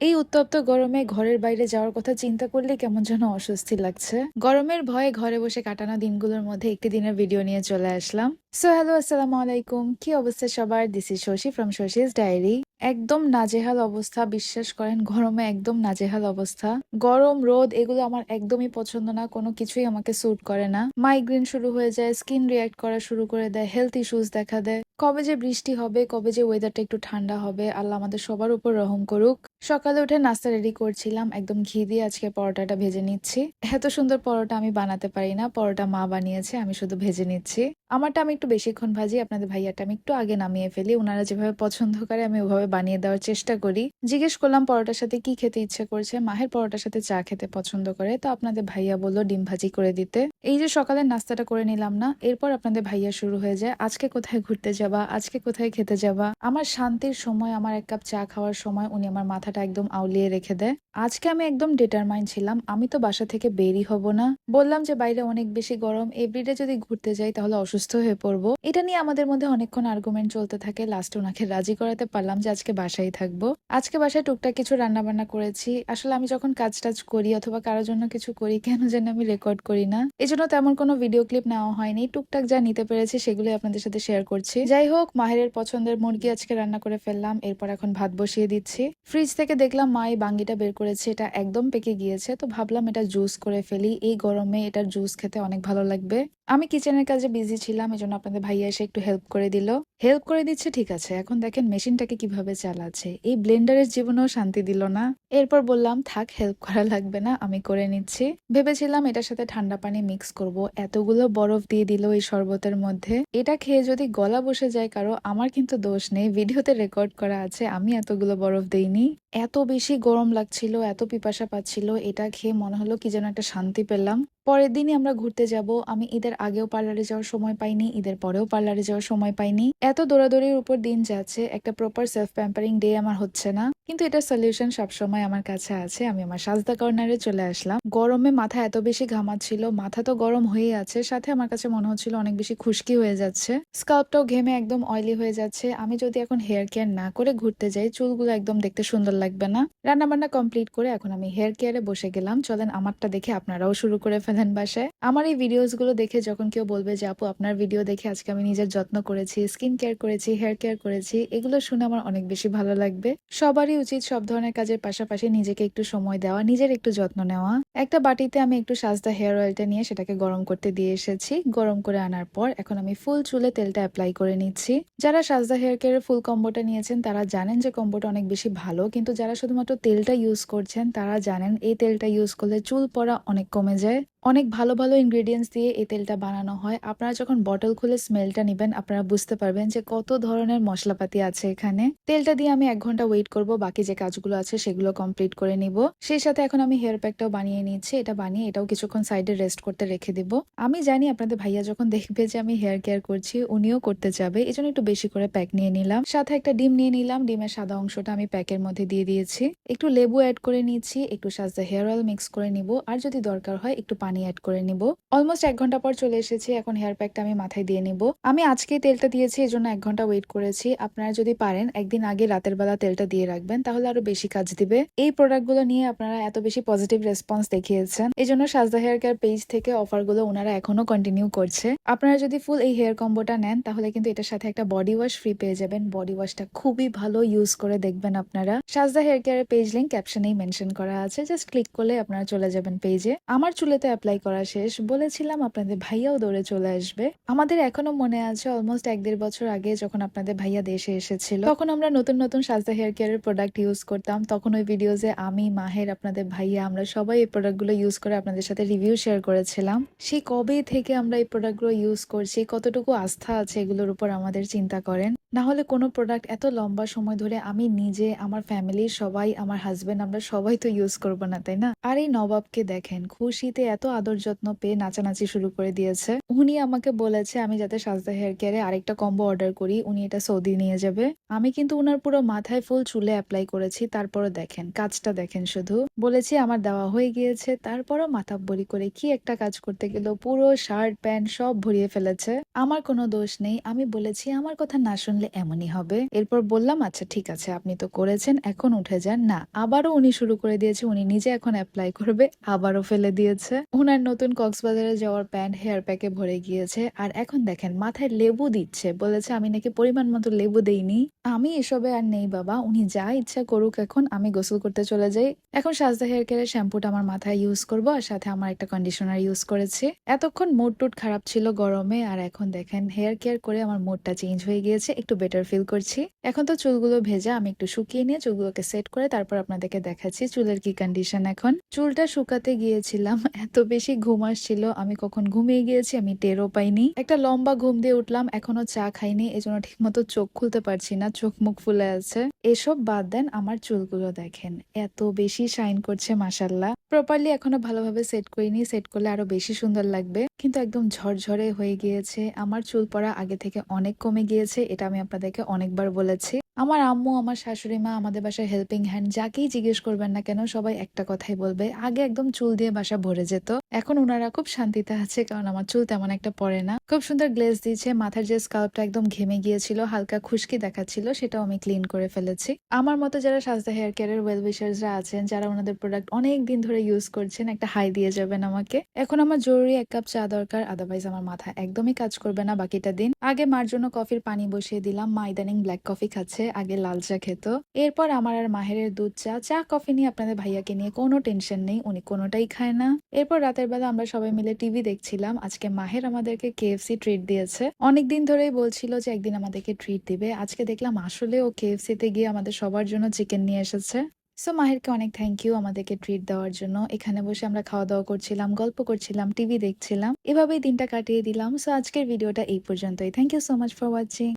এই উত্তপ্ত গরমে ঘরের বাইরে যাওয়ার কথা চিন্তা করলে কেমন যেন অস্বস্তি লাগছে। গরমের ভয়ে ঘরে বসে কাটানো দিনগুলোর মধ্যে একটি দিনের ভিডিও নিয়ে চলে আসলাম। সো হ্যালো আসসালামু আলাইকুম। কি অবস্থা সবার? This is Shashi from Shashi's diary একদম নাজেহাল অবস্থা, বিশ্বাস করেন, গরমে একদম নাজেহাল অবস্থা। গরম, রোদ, এগুলো আমার একদমই পছন্দ না, কোনো কিছুই আমাকে স্যুট করে না। মাইগ্রেন শুরু হয়ে যায় স্কিন রিয়াক্ট করা শুরু করে দেয় হেলথ ইস্যুস দেখা দেয়। কবে যে বৃষ্টি হবে, কবে যে ওয়েদারটা একটু ঠান্ডা হবে, আল্লাহ আমাদের সবার উপর রহম করুক। সকালে উঠে নাস্তা রেডি করছিলাম। একদম ঘি দিয়ে আজকে পরোটাটা ভেজে নিচ্ছি। এত সুন্দর পরোটা আমি বানাতে পারি না। পরোটা মা বানিয়েছে, আমি শুধু ভেজে নিচ্ছি। আমারটা আমি একটু বেশিক্ষণ ভাজি, আপনাদের ভাইয়াটা আমি একটু আগে নামিয়ে ফেলি। ওনারা যেভাবে পছন্দ করে আমি ওভাবে বানিয়ে দেওয়ার চেষ্টা করি। জিজ্ঞেস করলাম পরোটার সাথে কি খেতে ইচ্ছে করছে। মাহের পরোটার সাথে চা খেতে পছন্দ করে। তো আপনাদের ভাইয়া বলল ডিম ভাজি করে দিতে। এই যে সকালের নাস্তাটা করে নিলাম না, এরপর আপনাদের ভাইয়া শুরু হয়ে যায়, আজকে কোথায় ঘুরতে যাবা, আজকে কোথায় খেতে যাবা। আমার শান্তির সময়, আমার এক কাপ চা খাওয়ার সময় উনি আমার মাথাটা একদম আউলিয়ে রেখে দেয়। আজকে আমি একদম ডিটারমাইন্ড ছিলাম, আমি তো বাসা থেকে বেরি হব না। বললাম যে বাইরে অনেক বেশি গরম এভরিডে যদি ঘুরতে যাই তাহলে অসুস্থ হয়ে পড়ব। এটা নিয়ে আমাদের মধ্যে অনেকক্ষণ আর্গুমেন্ট চলতে থাকে। লাস্টে ওনাকে রাজি করাতে পারলাম যে আজকে বাসায় থাকব। আজকে বাসায় টুকটাক কিছু রান্না বান্না করেছি। আসলে আমি যখন কাজ টাজ করি অথবা কারোর জন্য কিছু করি, কেন যেন আমি রেকর্ড করি না। এজন্য তেমন কোনো ভিডিও ক্লিপ নেওয়া হয়নি। টুকটাক যা নিতে পেরেছি সেগুলোই আপনাদের সাথে শেয়ার করছি। যাই হোক, মাহেরের পছন্দের মুরগি আজকে রান্না করে ফেললাম। এরপর এখন ভাত বসিয়ে দিচ্ছি। ফ্রিজ থেকে দেখলাম মা এই বাঙ্গিটা বের করেছে। এটা একদম পেকে গিয়েছে। তো ভাবলাম এটা জুস করে ফেলি। এই গরমে এটার জুস খেতে অনেক ভালো লাগবে। আমি কিচেনের কাজে বিজি ছিলাম এজন্য আপনাদের ভাইয়া এসে একটু হেল্প করে দিল। হেল্প করে দিচ্ছে, ঠিক আছে। এখন দেখেন মেশিনটাকে কীভাবে চালাচ্ছে। এই ব্লেন্ডারের জীবনেও শান্তি দিল না। এরপর বললাম, থাক হেল্প করা লাগবে না, আমি করে নিচ্ছি। ভেবেছিলাম এটার সাথে ঠান্ডা পানি মিক্স করব। এতগুলো বরফ দিয়ে দিল এই শরবতের মধ্যে। এটা খেয়ে যদি গলা বসে যায় কারও, আমার কিন্তু দোষ নেই। ভিডিওতে রেকর্ড করা আছে, আমি এতগুলো বরফ দেইনি। এত বেশি গরম লাগছিল, এত পিপাসা পাচ্ছিল, এটা খেয়ে মনে হলো কি যেন একটা শান্তি পেলাম। পরের দিনই আমরা ঘুরতে যাব। আমি ঈদের আগেও পার্লারে যাওয়ার সময় পাইনি, ঈদের পরেও পার্লারে যাওয়ার সময় পাইনি। এত দৌড়াদৌড়ির উপর দিন যাচ্ছে, একটা প্রপার সেলফ প্যাম্পারিং ডে আমার হচ্ছে না। কিন্তু এটা সলিউশন সবসময় আমার কাছে আছে। আমি আমার সাজদা কর্নারে চলে আসলাম। গরমে মাথা এত বেশি ঘামাচ্ছিল, মাথা তো গরম হয়ে আছে, সাথে আমার কাছে মনে হচ্ছিল অনেক বেশি খুশকি হয়ে যাচ্ছে। স্কাল্পটাও ঘেমে একদম অয়েলি হয়ে যাচ্ছে। আমি যদি এখন হেয়ার কেয়ার না করে ঘুরতে যাই, চুলগুলো একদম দেখতে সুন্দর লাগবে না। রান্নাবান্না কমপ্লিট করে এখন আমি হেয়ার কেয়ারে বসে গেলাম। চলেন আমারটা দেখে আপনারাও শুরু করে ফেলেন। বাসায়। আমার এই ভিডিওসগুলো দেখে যখন কেউ বলবে যে, আপু, আপনার ভিডিও দেখে আজকে আমি নিজের যত্ন করেছি স্কিন কেয়ার করেছি হেয়ার কেয়ার করেছি, এগুলো শুনে আমার অনেক বেশি ভালো লাগবে। সবারই উচিত সব ধরনের কাজের পাশাপাশি নিজেকে একটু সময় দেওয়া, নিজের একটু যত্ন নেওয়া। একটা বাটিতে আমি একটু সাজদা হেয়ার অয়েলটা নিয়ে সেটাকে গরম করতে দিয়ে এসেছি। গরম করে আনার পর এখন আমি ফুল চুলে তেলটা অ্যাপ্লাই করে নিচ্ছি। যারা সাজদা হেয়ার কেয়ারের ফুল কম্বোটা নিয়েছেন, তারা জানেন যে কম্বোটা অনেক বেশি ভালো। কিন্তু যারা শুধুমাত্র তেলটা ইউজ করছেন, তারা জানেন এই তেলটা ইউজ করলে চুল পড়া অনেক কমে যায়। অনেক ভালো ভালো ইনগ্রেডিয়েন্টস দিয়ে এই তেলটা বানানো হয়। আপনারা যখন বটল খুলে স্মেলটা নেবেন, আপনারা বুঝতে পারবেন যে কত ধরনের মশলাপাতি আছে এখানে। তেলটা দিয়ে আমি এক ঘণ্টা ওয়েট করব, বাকি যে কাজগুলো আছে সেগুলো কমপ্লিট করে নিব। সেই সাথে এখন আমি হেয়ার প্যাকটাও বানিয়ে নিচ্ছি, এটা বানিয়ে এটাও কিছুক্ষণ সাইডে রেস্ট করতে রেখে দিব। আমি জানি আপনাদের ভাইয়া যখন দেখবে যে আমি হেয়ার কেয়ার করছি, উনিও করতে যাবে এই একটু বেশি করে প্যাক নিয়ে নিলাম। সাথে একটা ডিম নিয়ে নিলাম, ডিমের সাদা অংশটা আমি প্যাকের মধ্যে দিয়ে দিয়েছি। একটু লেবু অ্যাড করে নিচ্ছি, একটু সাজদা হেয়ার অয়েল মিক্স করে নিব, আর যদি দরকার হয় একটু পানি অ্যাড করে নিব। অলমোস্ট এক ঘণ্টা পর চলে এসেছি, এখন হেয়ার প্যাকটা আমি মাথায় দিয়ে নিব। আমি আজকে তেলটা দিয়েছি এই জন্য এক ঘণ্টা ওয়েট করেছি। আপনারা যদি পারেন, একদিন আগে রাতের বেলা তেলটা দিয়ে রাখবেন, তাহলে আরও বেশি কাজ দিবে। এই প্রোডাক্টগুলো নিয়ে আপনারা এত বেশি পজিটিভ রেসপন্স দেখিয়েছেন। এই জন্য সাজদা হেয়ার কেয়ার পেজ থেকে অফারগুলো ওনারা এখনও কন্টিনিউ করছে। আপনারা যদি ফুল এই হেয়ার কম্বোটা নেন, তাহলে কিন্তু এটার সাথে একটা বডি ওয়াশ ফ্রি পেয়ে যাবেন। বডি ওয়াশটা খুবই ভালো ইউজ করে দেখবেন আপনারা। সাজদা হেয়ার কেয়ারের পেজ লিঙ্ক ক্যাপশনেই মেনশন করা আছে। জাস্ট ক্লিক করলে আপনারা চলে যাবেন পেজে আমার চুলেতে অ্যাপ্লাই করা শেষ। বলেছিলাম আপনাদের ভাইয়াও দৌড়ে চলে আসবে। আমাদের এখনও মনে আছে অলমোস্ট এক দেড় বছর আগে যখন আপনাদের ভাইয়া দেশে এসেছিল, তখন আমরা নতুন নতুন সাজদা হেয়ার কেয়ারের প্রোডাক্ট ইউজ করতাম। তখন ওই ভিডিওজে আমি, মাহের, আপনাদের ভাইয়া, আমরা সবাই এই প্রোডাক্টগুলো ইউজ করে আপনাদের সাথে রিভিউ শেয়ার করেছিলাম। সেই কবে থেকে আমরা এই প্রোডাক্টগুলো ইউজ করছি, কতটুকু আস্থা আছে এগুলোর উপর আমাদের চিন্তা করেন। না হলে কোনো প্রোডাক্ট এত লম্বা সময় ধরে আমি নিজে, আমার ফ্যামিলির সবাই, আমার হাজবেন্ড আমরা সবাই তো ইউজ করব না, তাই না? আর এই নবাবকে দেখেন, খুশিতে এত আদর যত্ন পেয়ে নাচানাচি শুরু করে দিয়েছে। উনি আমাকে বলেছে, আমি যাতে সাজদা হেয়ার কেয়ারে আরেকটা কম্বো অর্ডার করি, উনি এটা সৌদি নিয়ে যাবে। আমি কিন্তু উনার পুরো মাথায় ফুল চুলে অ্যাপ্লাই করেছি, তারপরও দেখেন, কাজটা দেখেন শুধু। বলেছি, আমার দেওয়া হয়ে গিয়েছে। তারপরও মাথা বলি করে কি একটা কাজ করতে গেল পুরো শার্ট প্যান্ট সব ভরিয়ে ফেলেছে। আমার কোনো দোষ নেই, আমি বলেছি, আমার কথা না শুনলে আনলে এমনই হবে। এরপর বললাম আচ্ছা ঠিক আছে, আপনি তো করেছেন, এখন উঠে যান। না, আবারও উনি শুরু করে দিয়েছে, উনি নিজে এখন অ্যাপ্লাই করবে, আবারও ফেলে দিয়েছে। ওনার নতুন কক্সবাজারে যাওয়ার প্যান্ট হেয়ার প্যাকে ভরে গিয়েছে। আর এখন দেখেন, মাথায় লেবু দিচ্ছে, বলেছে, আমি নাকি পরিমাণ মতো লেবু দেইনি। আমি এসবে আর নেই, বাবা। উনি যা ইচ্ছা করুক এখন, আমি গোসল করতে চলে যাই। এখন সাজদা হেয়ার কেয়ারের শ্যাম্পুটা আমার মাথায় ইউজ করব, আর সাথে আমার একটা কন্ডিশনার ইউজ করেছি। এতক্ষণ মুড টুড খারাপ ছিল গরমে, আর এখন দেখেন হেয়ার কেয়ার করে আমার মুডটা চেঞ্জ হয়ে গিয়েছে। একটু বেটার ফিল করছি। এখন তো চুলগুলো ভেজা, আমি একটু শুকিয়ে নিয়ে চুলগুলোকে সেট করে তারপর আপনাদেরকে দেখাচ্ছি চুলের কি কন্ডিশন এখন। চুলটা শুকাতে গিয়েছিলাম, এত বেশি ঘুম আসছিল, আমি কখন ঘুমিয়ে গিয়েছি আমি টেরও পাইনি। একটা লম্বা ঘুম দিয়ে উঠলাম এখনও চা খাইনি, এজন্য ঠিক মতো চোখ খুলতে পারছি না, চোখ মুখ ফুলে আছে। এসব বাদ দেন, আমার চুলগুলো দেখেন, এত বেশি শাইন করছে মাসাল্লাহ প্রপারলি এখনও ভালোভাবে সেট করিনি সেট করলে আরও বেশি সুন্দর লাগবে। কিন্তু একদম ঝরঝরে হয়ে গিয়েছে, আমার চুল পড়া আগে থেকে অনেক কমে গিয়েছে, এটা আমি আপনাদেরকে অনেকবার বলেছি। আমার আম্মু, আমার শাশুড়ি মা আমাদের বাসায় হেল্পিং হ্যান্ড যাকেই জিজ্ঞেস করবেন না কেন সবাই একটা কথাই বলবে। আগে একদম চুল দিয়ে বাসা ভরে যেত। এখন ওনারা খুব শান্তিতে আছে কারণ আমার চুল তেমন একটা পড়ে না। খুব সুন্দর গ্লেজ দিয়েছে, মাথার যে স্কাল্পটা একদম ঘেমে গিয়েছিল, হালকা খুশকি দেখাচ্ছিল, সেটাও আমি ক্লিন করে ফেলেছি। আমার মতো যারা সাজদা হেয়ার কেয়ারের ওয়েল উইশার্সরা আছেন, যারা ওনাদের প্রোডাক্ট অনেক দিন ধরে ইউজ করছেন, একটা হাই দিয়ে যাবেন আমাকে। এখন আমার জরুরি এক কাপ চা দরকার আদারওয়াইজ আমার মাথা একদমই কাজ করবে না বাকিটা দিন। আগে মার জন্য কফির পানি বসিয়ে দিলাম, মা ইদানিং ব্ল্যাক কফি খাচ্ছে। আগে লাল চা খেত। এরপর আমার আর মাহেরের দুধ চা চা, কফি নিয়ে আপনাদের ভাইয়াকে নিয়ে কোনো টেনশন নেই, উনি কোনোটাই খায় না। এরপর রাতের বেলা আমরা সবাই মিলে টিভি দেখছিলাম, আজকে মাহের আমাদেরকে কেএফসি ট্রিট দিয়েছে। অনেকদিন ধরেই বলছিল যে একদিন আমাদেরকে ট্রিট দিবে। আজকে দেখলাম আসলে ও কেএফসি তে গিয়ে আমাদের সবার জন্য চিকেন নিয়ে এসেছে। সো মাহেরকে অনেক থ্যাংক ইউ আমাদেরকে ট্রিট দেওয়ার জন্য। এখানে বসে আমরা খাওয়া দাওয়া করছিলাম, গল্প করছিলাম, টিভি দেখছিলাম। এভাবেই দিনটা কাটিয়ে দিলাম। সো আজকের ভিডিওটা এই পর্যন্তই। Thank you so much for watching